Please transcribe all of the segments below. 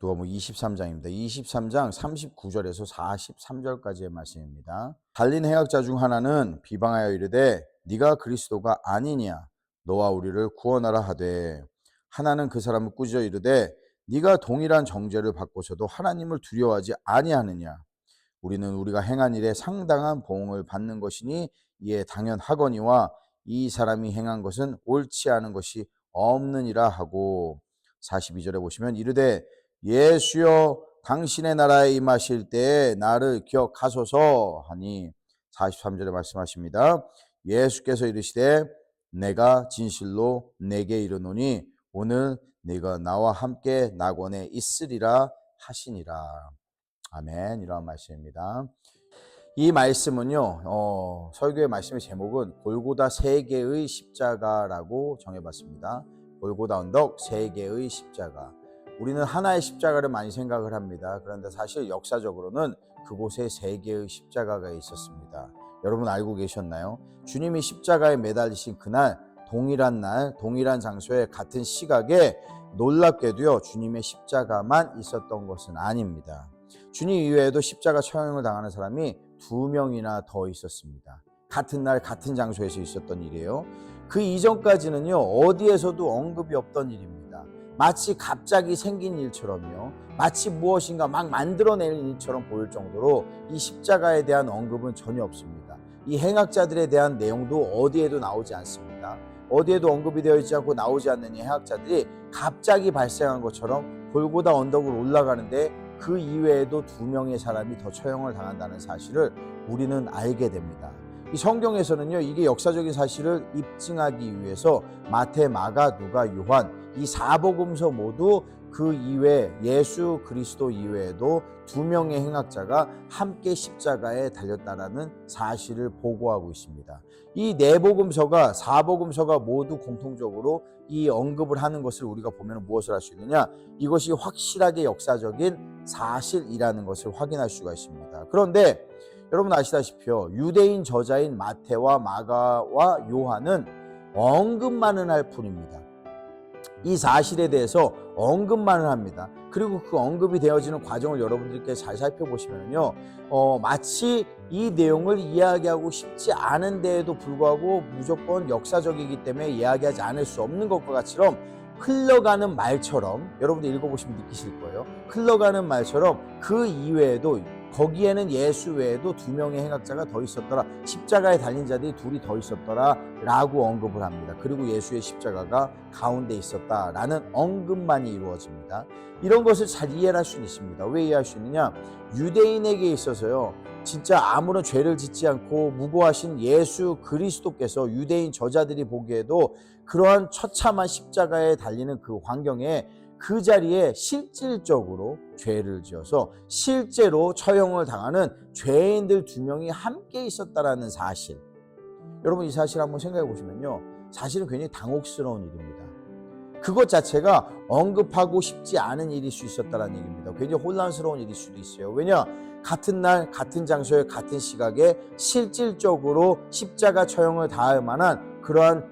누가복음 23장입니다. 23장 39절에서 43절까지의 말씀입니다. 달린 해학자 중 하나는 비방하여 이르되 네가 그리스도가 아니냐 너와 우리를 구원하라 하되 하나는 그 사람을 꾸짖어 이르되 네가 동일한 정죄를 받고서도 하나님을 두려워하지 아니하느냐 우리는 우리가 행한 일에 상당한 보응을 받는 것이니 이에 당연하거니와 이 사람이 행한 것은 옳지 않은 것이 없느니라 하고 42절에 보시면 이르되 예수여 당신의 나라에 임하실 때에 나를 기억하소서 하니 43절에 말씀하십니다. 예수께서 이르시되 내가 진실로 내게 이르노니 오늘 네가 나와 함께 낙원에 있으리라 하시니라. 아멘. 이러한 말씀입니다. 이 말씀은요, 어, 설교의 말씀의 제목은 골고다 세 개의 십자가라고 정해봤습니다. 골고다 언덕 세 개의 십자가. 우리는 하나의 십자가를 많이 생각을 합니다. 그런데 사실 역사적으로는 그곳에 세 개의 십자가가 있었습니다. 여러분 알고 계셨나요? 주님이 십자가에 매달리신 그날, 동일한 날, 동일한 장소에 같은 시각에 놀랍게도요, 주님의 십자가만 있었던 것은 아닙니다. 주님 이외에도 십자가 처형을 당하는 사람이 두 명이나 더 있었습니다. 같은 날 같은 장소에서 있었던 일이에요. 그 이전까지는요 어디에서도 언급이 없던 일입니다. 마치 갑자기 생긴 일처럼요. 마치 무엇인가 막 만들어낼 일처럼 보일 정도로 이 십자가에 대한 언급은 전혀 없습니다. 이 행악자들에 대한 내용도 어디에도 나오지 않습니다. 어디에도 언급이 되어 있지 않고 나오지 않는 이 행악자들이 갑자기 발생한 것처럼 골고다 언덕을 올라가는데 그 이외에도 두 명의 사람이 더 처형을 당한다는 사실을 우리는 알게 됩니다. 이 성경에서는요, 이게 역사적인 사실을 입증하기 위해서 마태, 마가, 누가, 요한 이 사복음서 모두 그 이외 예수 그리스도 이외에도 두 명의 행악자가 함께 십자가에 달렸다라는 사실을 보고하고 있습니다. 이 네 복음서가 사복음서가 모두 공통적으로 이 언급을 하는 것을 우리가 보면 무엇을 할 수 있느냐? 이것이 확실하게 역사적인 사실이라는 것을 확인할 수가 있습니다. 그런데 여러분 아시다시피요. 유대인 저자인 마태와 마가와 요한은 언급만은 할 뿐입니다. 이 사실에 대해서 언급만을 합니다. 그리고 그 언급이 되어지는 과정을 여러분들께 잘 살펴보시면요. 어, 마치 이 내용을 이야기하고 싶지 않은데에도 불구하고 무조건 역사적이기 때문에 이야기하지 않을 수 없는 것과 같이럼 흘러가는 말처럼 여러분들 읽어보시면 느끼실 거예요. 흘러가는 말처럼 그 이외에도 거기에는 예수 외에도 두 명의 행악자가 더 있었더라. 십자가에 달린 자들이 둘이 더 있었더라. 라고 언급을 합니다. 그리고 예수의 십자가가 가운데 있었다 라는 언급만이 이루어집니다. 이런 것을 잘 이해할 수 있습니다. 왜 이해할 수 있느냐? 유대인에게 있어서요. 진짜 아무런 죄를 짓지 않고 무고하신 예수 그리스도께서 유대인 저자들이 보기에도 그러한 처참한 십자가에 달리는 그 환경에 그 자리에 실질적으로 죄를 지어서 실제로 처형을 당하는 죄인들 두 명이 함께 있었다라는 사실. 여러분 이 사실 한번 생각해 보시면요. 사실은 굉장히 당혹스러운 일입니다. 그것 자체가 언급하고 싶지 않은 일일 수 있었다는 얘기입니다. 굉장히 혼란스러운 일일 수도 있어요. 왜냐? 같은 날, 같은 장소에, 같은 시각에 실질적으로 십자가 처형을 당할 만한 그러한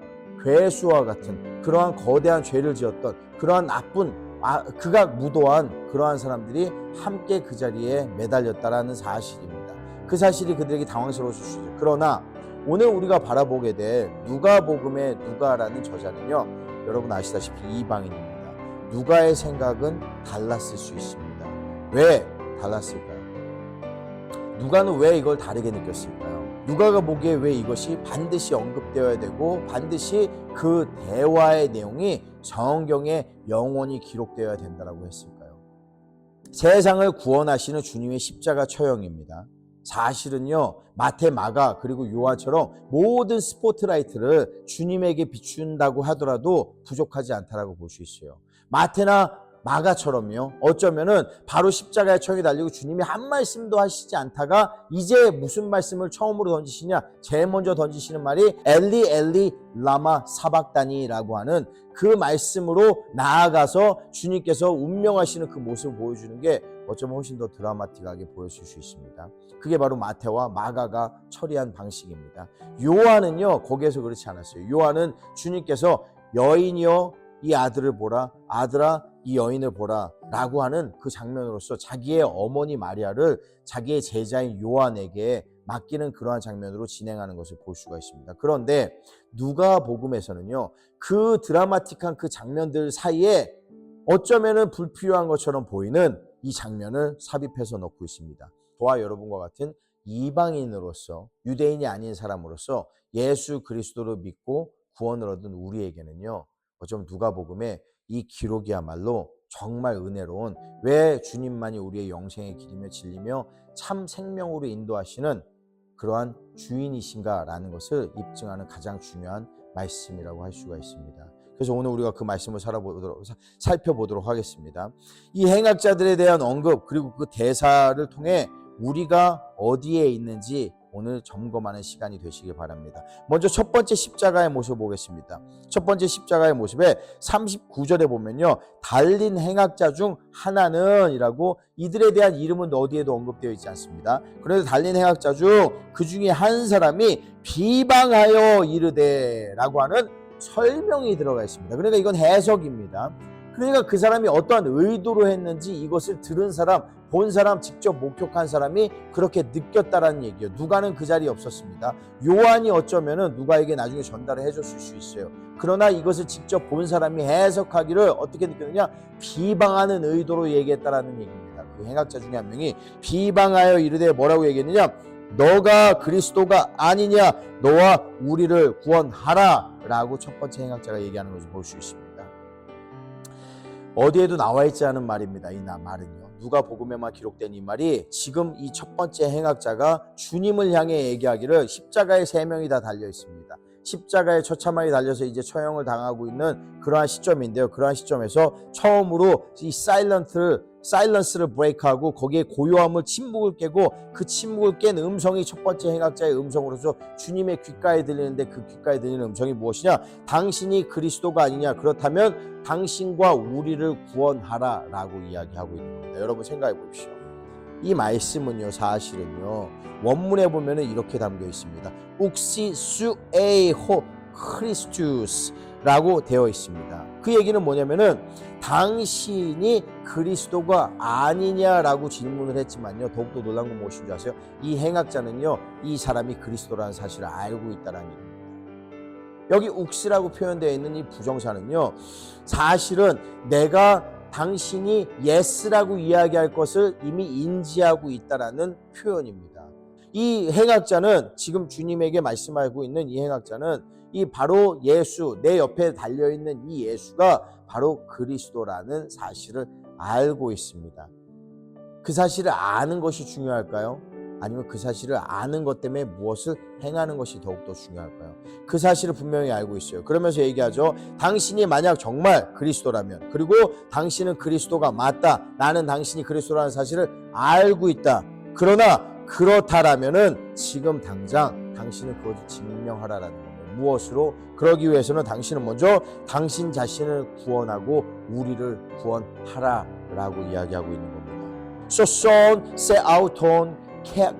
괴수와 같은 그러한 거대한 죄를 지었던 그러한 나쁜 아, 그가 무도한 그러한 사람들이 함께 그 자리에 매달렸다라는 사실입니다. 그 사실이 그들에게 당황스러웠을 수 있죠. 그러나 오늘 우리가 바라보게 될 누가복음의 누가라는 저자는요. 여러분 아시다시피 이방인입니다. 누가의 생각은 달랐을 수 있습니다. 왜 달랐을까요? 누가는 왜 이걸 다르게 느꼈을까요? 누가가 보기에 왜 이것이 반드시 언급되어야 되고 반드시 그 대화의 내용이 성경에 영원히 기록되어야 된다고 했을까요? 세상을 구원하시는 주님의 십자가 처형입니다. 사실은요, 마태, 마가, 그리고 요한처럼 모든 스포트라이트를 주님에게 비춘다고 하더라도 부족하지 않다라고 볼 수 있어요. 마태나 마가처럼요. 어쩌면은 바로 십자가에 처형이 달리고 주님이 한 말씀도 하시지 않다가 이제 무슨 말씀을 처음으로 던지시냐? 제일 먼저 던지시는 말이 엘리 엘리 라마 사박다니라고 하는 그 말씀으로 나아가서 주님께서 운명하시는 그 모습을 보여주는 게 어쩌면 훨씬 더 드라마틱하게 보였을 수 있습니다. 그게 바로 마태와 마가가 처리한 방식입니다. 요한은요, 거기에서 그렇지 않았어요. 요한은 주님께서 여인이여 이 아들을 보라. 아들아 이 여인을 보라 라고 하는 그 장면으로서 자기의 어머니 마리아를 자기의 제자인 요한에게 맡기는 그러한 장면으로 진행하는 것을 볼 수가 있습니다. 그런데 누가 복음에서는요. 그 드라마틱한 그 장면들 사이에 어쩌면은 불필요한 것처럼 보이는 이 장면을 삽입해서 넣고 있습니다. 저와 여러분과 같은 이방인으로서 유대인이 아닌 사람으로서 예수 그리스도를 믿고 구원을 얻은 우리에게는요. 어쩜 누가복음에 이 기록이야말로 정말 은혜로운 왜 주님만이 우리의 영생의 길이며 진리며 참 생명으로 인도하시는 그러한 주인이신가라는 것을 입증하는 가장 중요한 말씀이라고 할 수가 있습니다. 그래서 오늘 우리가 그 말씀을 살아보도록, 사- 살펴보도록 하겠습니다. 이 행악자들에 대한 언급 그리고 그 대사를 통해 우리가 어디에 있는지 오늘 점검하는 시간이 되시길 바랍니다. 먼저 첫 번째 십자가의 모습 보겠습니다. 첫 번째 십자가의 모습에 39절에 보면요. 달린 행악자 중 하나는 이라고 이들에 대한 이름은 어디에도 언급되어 있지 않습니다. 그래서 달린 행악자 중 그 중에 한 사람이 비방하여 이르되 라고 하는 설명이 들어가 있습니다. 그러니까 이건 해석입니다. 그러니까 그 사람이 어떠한 의도로 했는지 이것을 들은 사람, 본 사람, 직접 목격한 사람이 그렇게 느꼈다라는 얘기예요. 누가는 그 자리에 없었습니다. 요한이 어쩌면은 누가에게 나중에 전달을 해줬을 수 있어요. 그러나 이것을 직접 본 사람이 해석하기를 어떻게 느꼈느냐? 비방하는 의도로 얘기했다라는 얘기입니다. 그 행악자 중에 한 명이 비방하여 이르되 뭐라고 얘기했느냐? 너가 그리스도가 아니냐? 너와 우리를 구원하라 라고 첫 번째 행악자가 얘기하는 것을 볼 수 있습니다. 어디에도 나와 있지 않은 말입니다. 이 나- 말은요. 누가 복음에만 기록된 이 말이 지금 이 첫 번째 행악자가 주님을 향해 얘기하기를 십자가에 세 명이 다 달려 있습니다. 십자가에 처참하게 달려서 이제 처형을 당하고 있는 그러한 시점인데요. 그러한 시점에서 처음으로 이 사일런트를 사일런스를 브레이크하고 거기에 고요함을 침묵을 깨고 그 침묵을 깬 음성이 첫 번째 행악자의 음성으로서 주님의 귓가에 들리는데 그 귓가에 들리는 음성이 무엇이냐? 당신이 그리스도가 아니냐? 그렇다면 당신과 우리를 구원하라 라고 이야기하고 있는 겁니다. 여러분 생각해 보십시오. 이 말씀은요, 사실은요, 원문에 보면은 이렇게 담겨 있습니다. 욱시 수에호 크리스투스라고 되어 있습니다. 그 얘기는 뭐냐면은 당신이 그리스도가 아니냐라고 질문을 했지만요. 더욱더 놀란 건 무엇인 줄 아세요? 이 행악자는요, 이 사람이 그리스도라는 사실을 알고 있다라는 얘기입니다. 여기 욱시라고 표현되어 있는 이 부정사는요, 사실은 내가 당신이 예스라고 이야기할 것을 이미 인지하고 있다라는 표현입니다. 이 행악자는 지금 주님에게 말씀하고 있는 이 행악자는 이 바로 예수 내 옆에 달려 있는 이 예수가 바로 그리스도라는 사실을 알고 있습니다. 그 사실을 아는 것이 중요할까요? 아니면 그 사실을 아는 것 때문에 무엇을 행하는 것이 더욱더 중요할까요? 그 사실을 분명히 알고 있어요. 그러면서 얘기하죠. 당신이 만약 정말 그리스도라면, 그리고 당신은 그리스도가 맞다. 나는 당신이 그리스도라는 사실을 알고 있다. 그러나 그렇다라면은 지금 당장 당신은 그것을 증명하라라는. 무엇으로? 그러기 위해서는 당신은 먼저 당신 자신을 구원하고 우리를 구원하라라고 이야기하고 있는 겁니다. 소손 세아우톤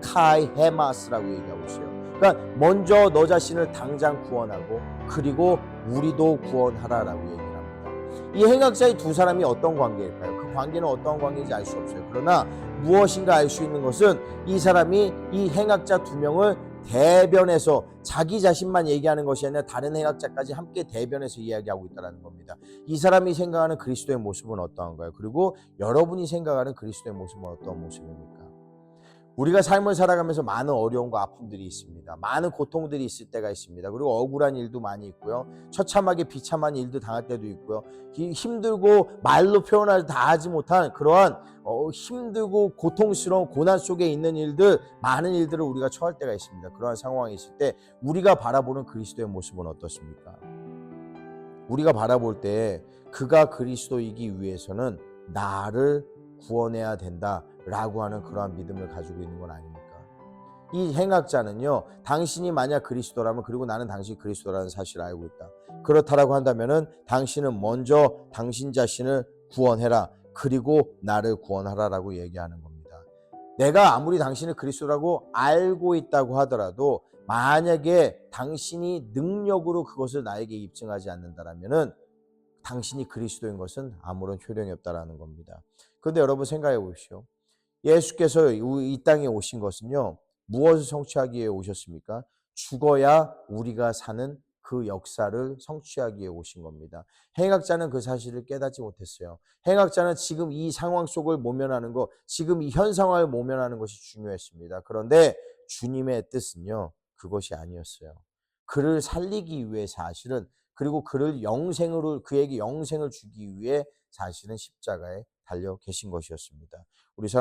카이 헤마스라고 얘기하고 있어요. 그러니까 먼저 너 자신을 당장 구원하고 그리고 우리도 구원하라라고 얘기를 합니다. 이 행악자의 두 사람이 어떤 관계일까요? 그 관계는 어떤 관계인지 알 수 없어요. 그러나 무엇인가 알 수 있는 것은 이 사람이 이 행악자 두 명을 대변해서 자기 자신만 얘기하는 것이 아니라 다른 행악자까지 함께 대변해서 이야기하고 있다는 겁니다. 이 사람이 생각하는 그리스도의 모습은 어떠한가요? 그리고 여러분이 생각하는 그리스도의 모습은 어떤 모습입니까? 우리가 삶을 살아가면서 많은 어려움과 아픔들이 있습니다. 많은 고통들이 있을 때가 있습니다. 그리고 억울한 일도 많이 있고요. 처참하게 비참한 일도 당할 때도 있고요. 히- 힘들고 말로 표현하지 다 하지 못한 그러한 어, 힘들고 고통스러운 고난 속에 있는 일들, 많은 일들을 우리가 처할 때가 있습니다. 그러한 상황이 있을 때 우리가 바라보는 그리스도의 모습은 어떻습니까? 우리가 바라볼 때 그가 그리스도이기 위해서는 나를 구원해야 된다 라고 하는 그러한 믿음을 가지고 있는 건 아닙니까? 이 행악자는요, 당신이 만약 그리스도라면 그리고 나는 당신이 그리스도라는 사실을 알고 있다. 그렇다라고 한다면은 당신은 먼저 당신 자신을 구원해라. 그리고 나를 구원하라라고 얘기하는 겁니다. 내가 아무리 당신을 그리스도라고 알고 있다고 하더라도 만약에 당신이 능력으로 그것을 나에게 입증하지 않는다라면은 당신이 그리스도인 것은 아무런 효력이 없다라는 겁니다. 그런데 여러분 생각해 보십시오. 예수께서 이 땅에 오신 것은요. 무엇을 성취하기 위해 오셨습니까? 죽어야 우리가 사는 그 역사를 성취하기 위해 오신 겁니다. 행악자는 그 사실을 깨닫지 못했어요. 행악자는 지금 이 상황 속을 모면하는 것, 지금 이 현 상황을 모면하는 것이 중요했습니다. 그런데 주님의 뜻은요, 그것이 아니었어요. 그를 살리기 위해 사실은 그리고 그를 영생으로 그에게 영생을 주기 위해 사실은 십자가에 달려 계신 것이었습니다. 우리